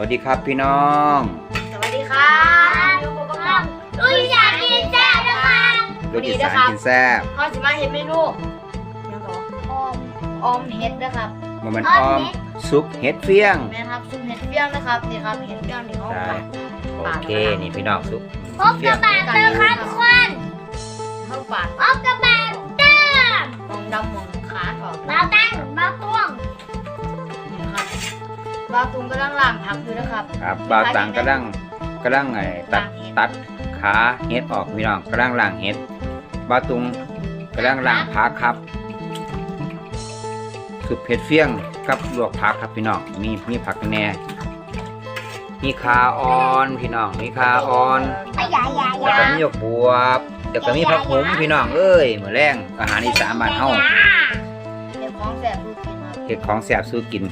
วัสดีครับพี่น้อง สวัสดีครับอยู่กับพ่ออุ้ยอยากกินแซ่บนะคะรถอีสานกินแซ่บพ่อสิมาเห็ดเมนูยังต่ออมออมเห็ดนะครับมันมันอ้อมซุปเห็ดเฟี้ยงแม่ครับซุปเห็ดเฟี้ยงนะครับนี่ครับเห็ดเฟี้ยงนี่เขาใช่ปาดโอเคนี่พี่น้องซุปพบกับบาเตอร์ครับทุกคนเข้าปาดพบกับบาเตอร์มองดำมองขาออกบาตั้งบาพ่วงาวตุงกำลังล้างผักอยู่นะครับ ครับบ่าวตังกำลังกำลังไอ้ตัดล้างเห็ดตัดขาเห็ดออกพี่น้องกำลังล้างเห็ดบ่าวตุงกำลังล้างผักครับซุปเห็ดเฟี้ยงกับลวกผักครับพี่น้องมีมีผักแหน่มีขาอ่อนพี่น้องมีขาอ่อนอ้ยายาแล้วยาก็มีหยกบวบเดี๋ยวก็มีผักหุมพี่น้องเอ้ยมื้อแรงอาหารอีสานบ้านเฮาเห็ดของแสบลูกกินครับเฮ็ดของแซ่บสู้กิน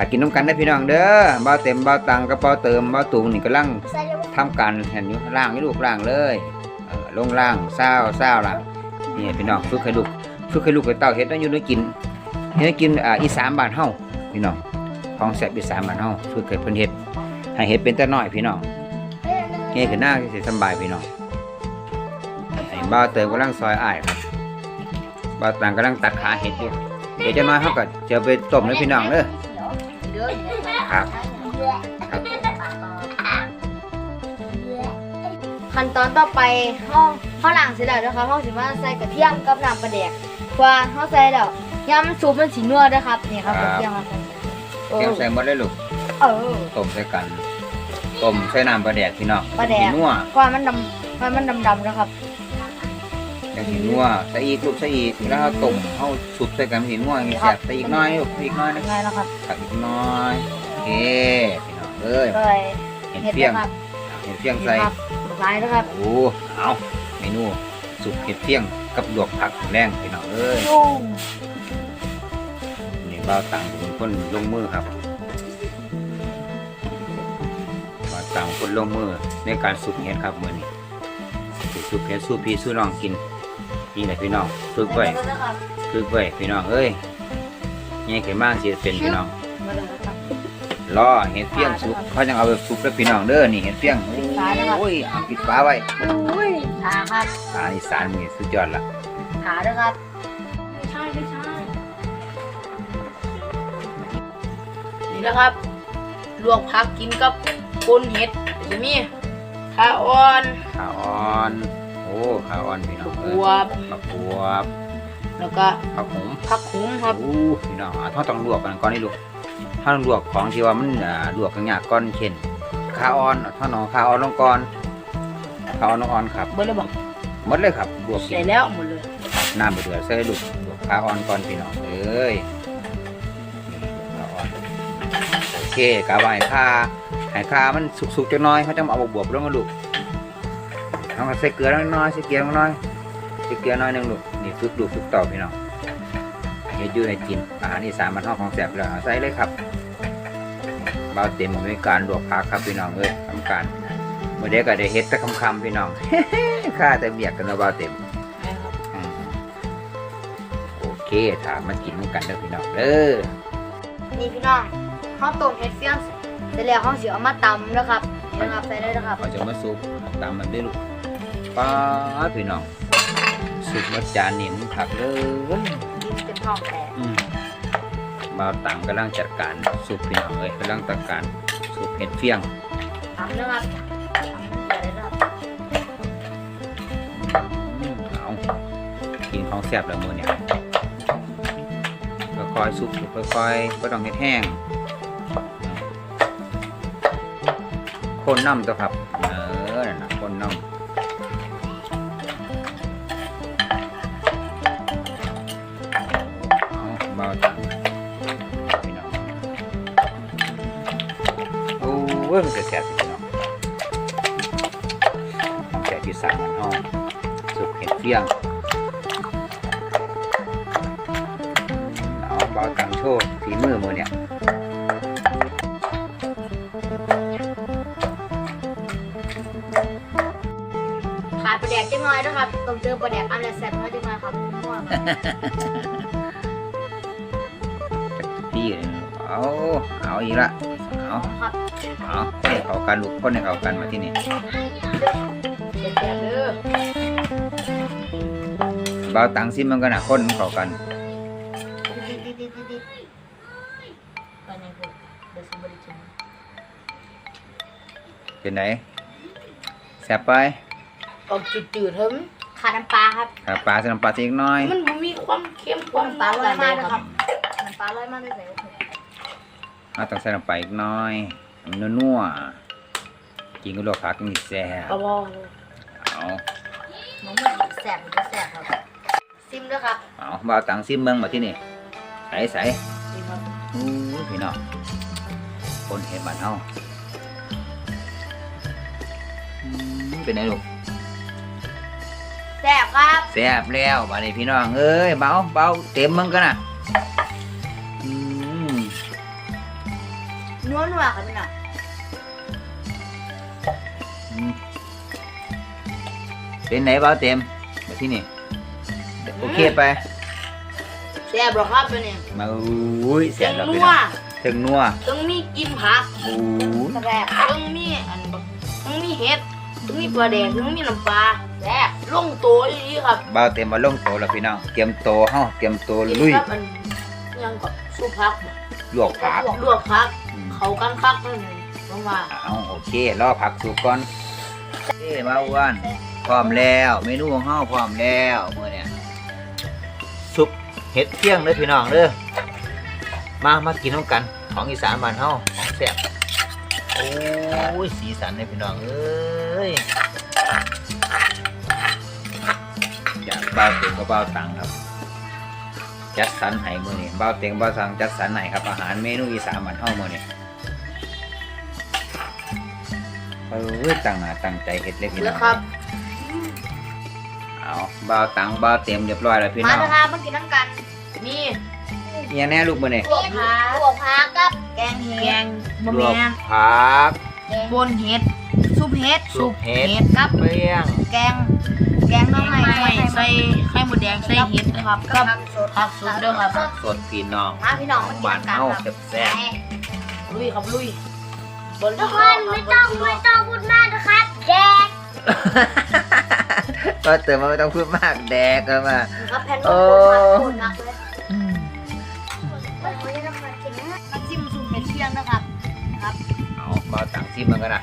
ถ้ากินน้ำกันได้พี่น้องเด้อบ่าเต็มบ่าตังกับบ่าเติมบ่าตุงนี่กำลังใส่ลูกทำการเห็นอยู่ล่างให้ลูกล่างเลยลงล่างเศร้าเศร้าล่ะนี่พี่น้องฝึกให้ลูกฝึกให้ลูกให้เต้าเฮ็ดให้อยู่ได้กินเฮ็ดกินอ่าอีสานบ้านเฮาพี่น้องของแซ่บอีสานบ้านเฮาฝึกให้เพิ่นเฮ็ดให้เฮ็ดเป็นแต่น้อยพี่น้องเงี้ยขึ้นหน้าสิสบายพี่น้องไอ้บ้าเติมกำลังซอยอ้ายครับบ้าตังกำลังตัดขาเห็ดอยู่เดี๋ยวจะน้อยเขาก็จะไปต้มเลยพี่น้องเด้อ เด้อเห็ดครับครับขั้นตอนต่อไปห้องห้องล้างเสร็จแล้วนะครับห้องสิมาใส่กระเทียมกับน้ำปลาแดกเพราะว่าห้องใส่แล้วยำซุปมันสีนัวเด้วยครับนี่ครับกระเทียมครับโอ้เตรียมใส่หมดเลยลูกเออต้มใส่กันต้มใส่น้ำปลาแดกพี่น้องปลาแดกสีนัวเพราะว่ามันดำเพราะมันดำๆนะครับ จังสีนัวใส่อีกลูกใส่อีกแล้วเราต้มเอาสุบใส่กันสีนัวอย่างนี้แซ่บใส่อีกน้อยใส่อีกน้อยนะง่ายแล้วครับตักอีกน้อยโอเคพี่น้องเอ้ยเลยเห็ดเห็ดเฟี้ยงเห็ดเฟี้ยงใส่ครับหลายนะครับโอ้เอาเมนูสุกเห็ดเฟี้ยงกับลวกผักแรงพี่น้องเอ้ยนี่บ่าวตังเป็นคนลงมือครับบ่าวตังคนลงมือในการสุกเห็ดครับมือนี้สิสุกเห็ดสู้พี่สู้น้องกิน นี่แหละพี่น้องฝึกไว้มาเลยนะครับฝึกไว้พี่น้องเอ้ยนี่ขึ้นมาสิเป็นพี่น้องมาเลยนะครับรอเห็ดเฟี้ยงสุกเขาจังเอาไปสุกแล้วพี่น้องเด้อนี่เห็ดเฟี้ยงโอ้ยเอาปิดฝาไว้อุ้ยขาครับอาหารอีสานมื้อนี้สุดยอดละขาด้วยครับไม่ใช่ไม่ใช่นี่นะครับลวกผักกินกับปนเห็ดจะมีขาอ่อนข้าวอ่อน โอ้ข้าวอ่อนพี่น้องบเอ้ยวบมะบวบแล้วก็ข้าวหอมผักหุ้มครับ โอ้พี่น้องอะเราต้องลวกกันก่อนนี่ลูกถ้าต้องลวกของที่ว่ามันอ่าลวกกันยากก่อนเช่นข้าวอ่อนถ้าน้องข้าวอ่อนลงก่อนข้าวอ่อนลงอ่อนครับเบอร์เลยบอกหมดเลยครับลวกกิใส่น แล้วหมดเลยน้ำไปเดือดใส่ลูกลวกข้าวอ่อนก่อนพี่น้องเอ้ยนี่ข้าวอ่อนโอเคกะไว้ข้าให้ข้ามันสุกๆจักหน้อยเขาจะมาเอาบวบๆลงมาลูก เอามาใส่เกลือน้อยๆใส่เกลือน้อยๆใส่เกลือน้อยหนึงลูกนี่ฝึกลูกฝึกเต่าพี่น้องเฮ็ดอยู่ในกินอาหารอีสานมันห้องของแสบแล้วเอาใส่เลยครับเบาเต็มในการลวกผักครับพี่น้องเอ้ยทำการเมื่อเด็กก็ได้เฮ็ดแต่คำๆพี่น้องข้าแต่เบียกกันแล้วเบาเต็มอืมโอเคถามมากินกันเด้อพี่น้องเด้อนี่พี่น้องข้าวต้มเห็ดเฟี้ยงเสร็จแล้วข้าวเสียเอามาตำนะครับนี่นะครับใส่ได้นะครับเราจะมาซุปตามมันได้อลูก ป้าดพี่น้องซุปมาจานนี่มันผักเลยกินเป็นท้องแตกอืมบ่าวตังกำลังจัดการซุปพี่น้องเอ้ยกำลังจัดการซุปเห็ดเฟี้ยงตำนะครับตำใส่ได้นะครับอืมเอากินของแซ่บแล้วมือเนี่ยค่อยๆซุปค่อยๆก็ต้องเฮ็ดแห้งคนน้ำตัวครับ เออ นั่นนะคนน้ำ อาเบาจังพี่น้องโอ้ยมันจะแซ่บพี่น้องของแซ่บที่สั่งมันห้องสุกเห็ดเฟี้ยงเอาเบาตังโชว์ฝีมือมือเนี่ยขาดปลาแดกจังน้อยนะครับต้องเจอปลาแดกอันละแซ่บน้อยจังน้อยครับ เอาเอาอีกละเอเอาครับเอาคนให้เขากันลูกคนให้เขากันมาที่นี่เด็ดๆเด้อเบาตังซิมันก็น่ะคนให้เขากันดิดๆๆๆไปไหนพวกเดี๋ยวสิบ่ได้กินเป็นไหนแซ่บไปออกจืดๆเถิมขาดน้ำปลาครับถ้าปลาใส่น้ำปลาสักน้อย มันบ่มีความเค็มคน้วามำปลาลอยมากนะนะคครัรับบน้ำปลาลอยมากได้ใส่ เอาต้องใส่น้ำปลาอีกน้อยมันนัวๆกินกับลวกผักนี่แซ่บกระบอกเอาน้องมันแสบมันจะแสบครับ ซิมด้วยครับเอาเบาตังซิมเมืองมาที่นี่ใส่ใส่นี่ครับอู้ยพี่น้องคนเห็นบ้านเฮาอืมเป็นไงลูกแสบครับแซ่บแล้วบ้านนี้พี่น้องเอ้ยเบาเบาเต็มมึงกันนะ วนัวๆครับพี่น้องอืมเป็นไหนเบาเต็มมาที่นี่ โอเคไป แซ่บหรอครับเป็นเนี่ยมาอุ้ยแซ่ถึบงแล้วนัพี่วน้องถึงนัวต้องมีกินผักอู้ยแสบต้องมีอันบักต้องมีเห็ดต้องมีปลาแดงต้องมีน้ำปลาแซ่บลงตัวอีหลีครับเบาเต็มมาลงโตแล้วพี่น้องเตรียมโตเฮาเตรียมโตกินลุยครับอันยังกับสู้ผักบ่ลวกผักลวกผักอืม เขากันคักนั่นเองลงมาเอาโอเครอผักสุกก่อนเอ้มาอ้วนพร้อมแล้ว เมนูของเฮาพร้อมแล้วมื้อเนี้ยซุปเห็ดเที่ยงเด้อพี่น้องเด้อมามากินน้ำกัน ของอีสานบ้านเฮาของแซ่บโอ้ยสีสันเลยพี่น้องเอ้ยอยากบ้าเต็งก็บ้าตังครับ จัดสรรให้มื้อนี้บ้าเต็งบ้าวตังจัดสรรให้ครับอาหารเมนูอีสานบ้านเฮามื้อนี้ เออตั้งหน้าตั้งใจเฮ็ดเล็กพี่น้แล้อวงครับเอาบ่าวตังบ่าวเต็มเรียบร้อยแล้วพี่มาน้องเถอะครับมากินน้ำกัน นี่เนี่ยแน่ลูกมื้อนี้ลวกผักลวกผักกับแกงเห็แกดงบะลแมวกงผัก บนเห็ดซุปเห็ดซุปเห็ดกับ เปรี้ยงแกง แกงน้องใหม่ไม่ใส่ไข่หมดแดงใส่เห็ดนะครับกักับบผักสดผักสดด้วยครับ สดพี่น้องมาพี่น้องมากินบ้านน้ำกันเฮาครับแซ่บลุยครับลุย บนทุกคนไม่ต้องไม่ต้องพูดมากนะครับแดกๆก็เติมมาไม่ต้องพูดมากแดกกันมาครับแผ่นโอ้โคนมักเลยมันไม่ได้มากินนะน้ำจิ้มสูตรเผ็ดเที่ยงนะครับเอาบ่าวตังซิมมันกันนะ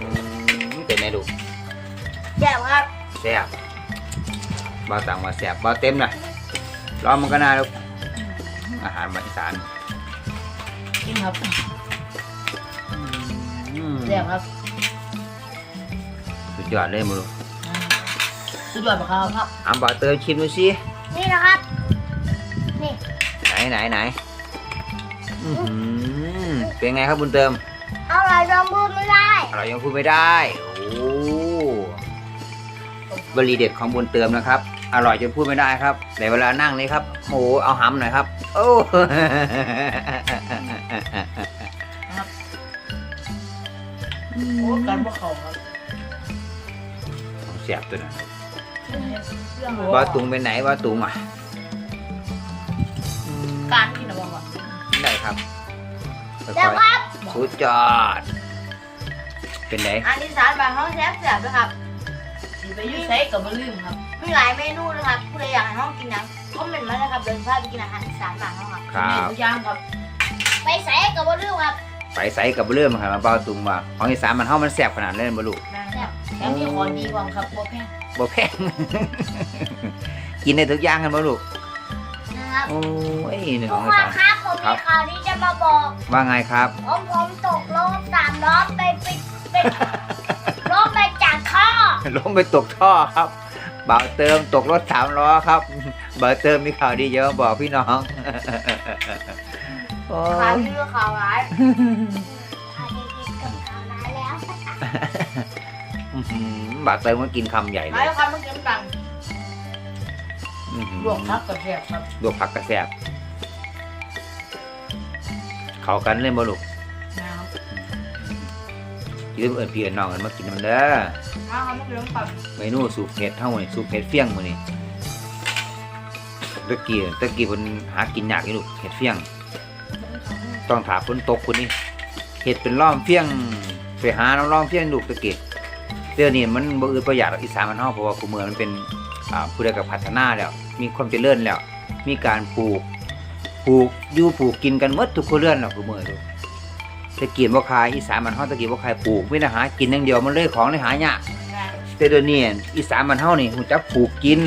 อืมเป็นไงลูกแจ่วครับแซ่บบ่าวตังว่าแซ่บบ่าวเต็มน่ะรอมันกันนะลูกอาหารมาอีสานกินครับอืม แซ่บครับสุดยอดเลยมึงสุดยอดปะครับครับอะบ่าวเติมชิมดูสินี่นะครับไหนไหนไหนอื้อหือเป็นไงครับบุญเติมเอาอะไรจำพูดไม่ได้เรายังพูดไม่ได้โอ้บรีเด็ดของบุญเติมนะครับ อร่อยจนพูดไม่ได้ครับแต่เวลานั่งนี่ครับโอ้โหเอาหำหน่อยครับ โอ้ โอ้การพวกเขาครับเสียบตัวนั้นว่าตุงไปไหนว่าตุงอะอืมการกินอะไรบ้างได้ครับค่แล้วอยครับๆสุดยอด เป็นไงอันที่สามบางห้องแซ่บแซ่บด้วยครับสีไปยุ่ยใช้กับบะลืมครับมีหลายเมนูนะครับผู้ใดอยากให้ห้องกินหยังคอมเมนต์มาเลยครับเดินพาไปกินอาหารอีสานบางห้องครับครัมีบทุกอย่างครับ ไปใส่กับว่าลืมครับ ไปใส่กับเรื่องครับมาเบาตุงว่าของอีสานมันเฮามันแซ่บขนาดนั้นบ่ลูกแซ่บแถมมีของดีกว่าครับบัวแพงบ่แพง กินได้ทุกอย่างกันบ่ลูกนะครับโอ้ยหนึ่งทุขกองคอีนสาน ครับผมมีข่าวดีจะมาบอกว่าไงครับ ผมผมตกรถสามล้อไปไปไปรถไปจากท่อลงไปตกท่อครับบ่าวเติมตกรถสามล้อครับบ่าวเติมมีข่าวดีเยอะบอกพี่น้อง โอ้ข่าวยดีหรือข่าวร้ายข่าวดีๆกับข่าวร้ายแล้วอื้อหือบ่าวเติมก็กินคำใหญ่เลมายแล้วครับมากินกันอื้อหือลวกครับกับแซ่บครับลวกผักกระแซบเข้ากันเลยบ่ลูกนะครับอย่าลืมเอิ้นพี่เอิ้นน้องกันมากินมันเด้อมาครับมากินกันเมนูสูบเห็ดเท่านี่สูบเห็ดเฟี้ยงมื้อนี้ตะกี้ตะกี้เพิ่นหากินยากอยู่ลูกเห็ดเฟี้ยง ต้องถาฝนตกคนนี้เห็ดเป็นล้อมเพียงไปหาน้องล้อมเพียงลูกตะเกียบเดี๋ยวนี้มันบ่อืดประหยัดหรอกอีสานมันเฮาเพราะว่าคูเมืองมันเป็นอ่าผู้ใดก็พัฒนาแล้ว มีความเจริญแล้ว มีการปลูกปลูกอยู่ปลูกกินกันหมดทุกครัวเรือนแล้วคูเมืองลูกตะเกียบบ่ขายอีสานมันเฮาตะเกียบบ่ขายปลูกไม่ได้หากินอย่างเดียวมันเลยของเลยหายากแต่เดี๋ยวนี้อีสานมันเฮานี่หูจักปลูกกิน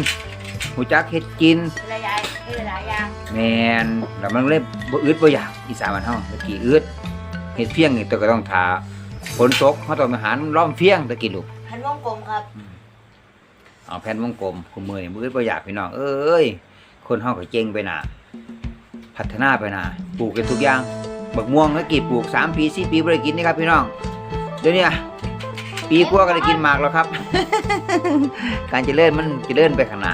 หูจักเฮ็ดกินระยายให้หลายอย่างแม่นแล้วมันเลยบ่อึดบ่อยาก อีสานมันเฮาตะกี้อึดเฮ็ดเพียงนี่แตัวก็ต้องทาฝนตกเฮาต้องไปหาล้อมเพียงตะกี้ลูกพันวงกลมครับเอาแผ่นวงกลมคุมือนี่บ่อึดบ่อยากพี่น้องเอ้ยคนเฮาก็เก่งไปหน้าพัฒนาไปหน้าปลูกกันทุกอย่างบักม่วงตะกี้ปลูก3ปี4ปีบ่ได้กินนี่ครับพี่น้องเดี๋ยวนี้อะปีกว่าก็ได้กินหมากแล้วครับ การเจริญมันเจริญไปข้างหน้า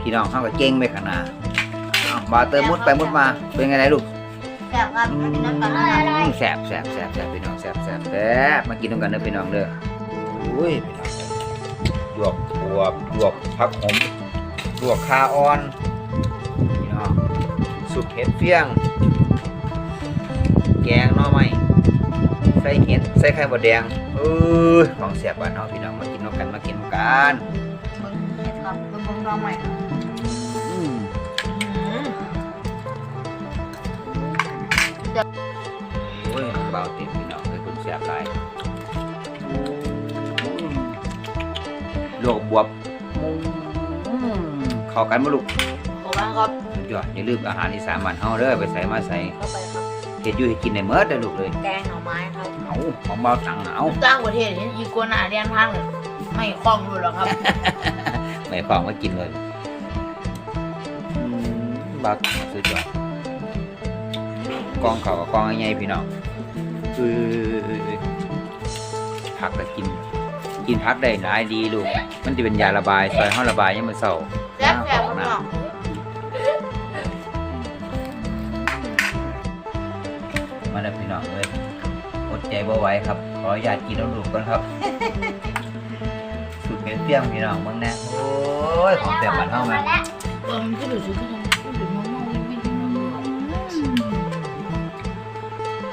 พี่น้องเขาก็เก่งไปข้างหน้าเอาบาเติมมุดไปมุดมาเป็นไงไหนลูก แซ่บครับอืมากินน้ำกันมนะครับแสบแสบแสบแสบพี่น้องแสบแสบแสบมากินด้วยกันเด้อพี่น้องเด้ออุ้ยพี่น้องลวกบวบลวกผักหอมลวกคาออนพี่น้องสุกเห็ดเฟี้ยง แกงหน่อไม้ใส่เห็ดใส่ไข่บดแดงเออของแสบบ้านเฮาพี่น้องมากินนกันมากินกันเบิ่งเห็ดครับเบิ่งเบิ่งน้องใหม่ เบาเติดพี่น้องเลยคุณแสบหลายลวกบวบเข้ากันบ่ลูกขอบคุณครับสุดยอดอย่าลืมอาหารอีสานบ้านเฮาเด้อไปใส่มาใส่เข้าไปครับเฮ็ดอยู่ให้กินได้หมดเด้อลูกเลยแกงหน่อไม้ครับเอาของเบาตังเอา ต่างประเทศเห็นอีกัวน้าเรียนพังเลยไม่คล่องดูหรอกครับ ไม่ของมากินเลยอืมบักสุดยอดกองเขากับกองใหญ่ๆพี่น้อง เออผักก็กิน กินผักได้หลายดีลูก มันจะเป็นยาระบายซอยห้าระบายยังมือเศร้าแซ่บแซ่บครับน้องมาแล้วพี่น้องเลยอดใจบ่ไหวครับ ขออนุญาตกินน้ำลูกก่อนครับสุดเป็นเปรี้ยงพี่น้องเบิ่งแน่โอ้ยของแต่บ้านเฮามาแล้วเออมันก็ดูสุดที่ยังก็ดูม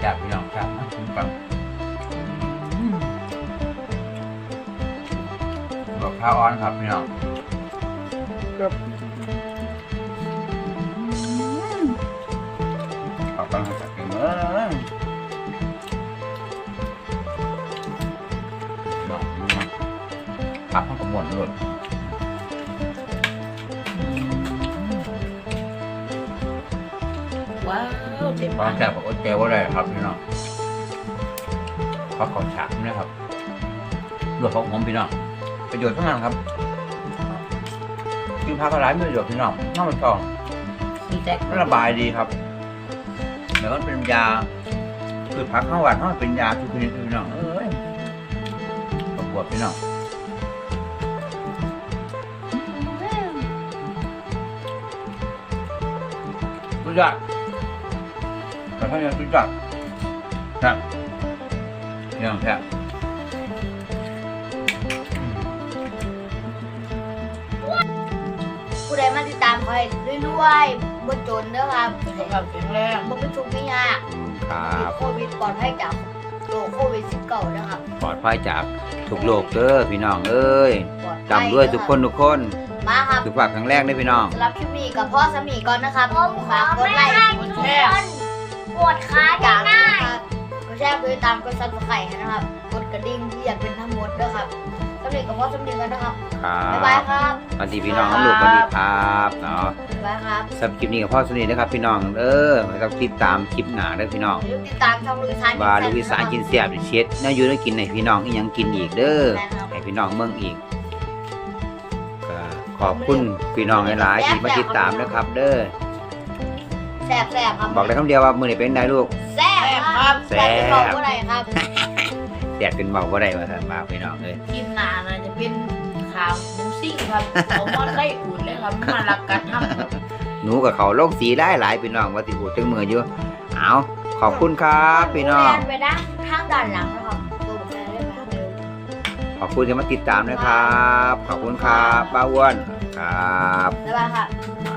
จากพี่น้องครับมาชิมกันบอกข้าวอ้อนครับพี่น้องขอบคุณครับพี่น้องน้องผักข้าวกระหม่อมหล่น ว้าวเต็มควาปามกแซ่บของอดใจว่าได้ครับพี่น้องผักของฉากนะครับรวมผักหอมพี่น้องประโยชน์ทั้งนั้นครับกินผักก็หลายมีประโยชน์พี่น้องน้องมันทองสีแตกมันระบายดีครับแล้วมันเป็นยาคือผักข้าวหวานเขาเป็นยาทุกชนิดพี่น้องเอ้ยประกวดพี่น้องสุดยอด กระทั่งยังสุดยอดครับพี่น้องครับผู้ใดมาติดตามคอยรวยๆบ่จนเด้อครับสุขภาพแข็งแรงบ่เป็นทุกข์ไม่ยากครับโควิดปลอดภัยจากโรคโควิด19นะครับปลอดภัยจากทุกโรคเด้อพี่น้องเอ้ยปลอดภัจำด้วยทุกคนทุกคนมาครับ สุขภาพแข็งแรงด้วยพี่น้อง สำหรับคลิปนี้กับพ่อสมีก่อนนะครับผมขอฝากกดไม่ไลค์ให้กทุดกแชคร์น ปวดขาจาง่ากยนะครับกดแชร์กดติดตามกดซับสไครต์นะครับ กดกระดิ่งที่อยากเป็นทั้งหมดด้วยครับสำเร็จกับพ่อสมีกันนะครับ ครับ๊ายบายบครับ สวัสดีพี่น้องลูกสวัสดีครับเนาะบ๊ายบายครับสำหรับคลิปนี้กับพ่อสนิทนะครับพี่น้องเออไม่ต้องติดตามคลิปหนาเด้อพี่น้องอย่าลืมติดตามช่องลูกอีสานว่าลูกอีสานกินเสียบเช็ดแน่าอยู่ได้กินให้พี่น้องอีหยังกินอีกเด้อนะครับให้พี่น้องเมืองอีกก็ขอบคุณพี่น้องหลายๆที่มาติดตามนะครับ เด้อ แซ่บแซ่บครับบอกได้คำเดียวว่ามื้อนี้เป็นไงลูก แซ่บครับแซ่บแซ่บบอกว่าไรครับแดดเป็นเบาบ่ได้ว่าซั่นมาพี่น้องเอ้ยกินหนาน่ะจะเป็นขาวหมูซิ่งครับเขามาไล่อุ่นเลยครับมารักกันทำครับหนูกับเขาโลกสีหลายหลายๆพี่น้องว่าสิบูดจังมืออยู่เอาขอบคุณครับพี่น้อง ไปด้านข้างด้านหลังนะครับตัวผมจะได้มาเดินขอบคุณที่มาติดตามนะครับ ขอบคุณครับป้าอ้วนครับบ๊ายบายครับค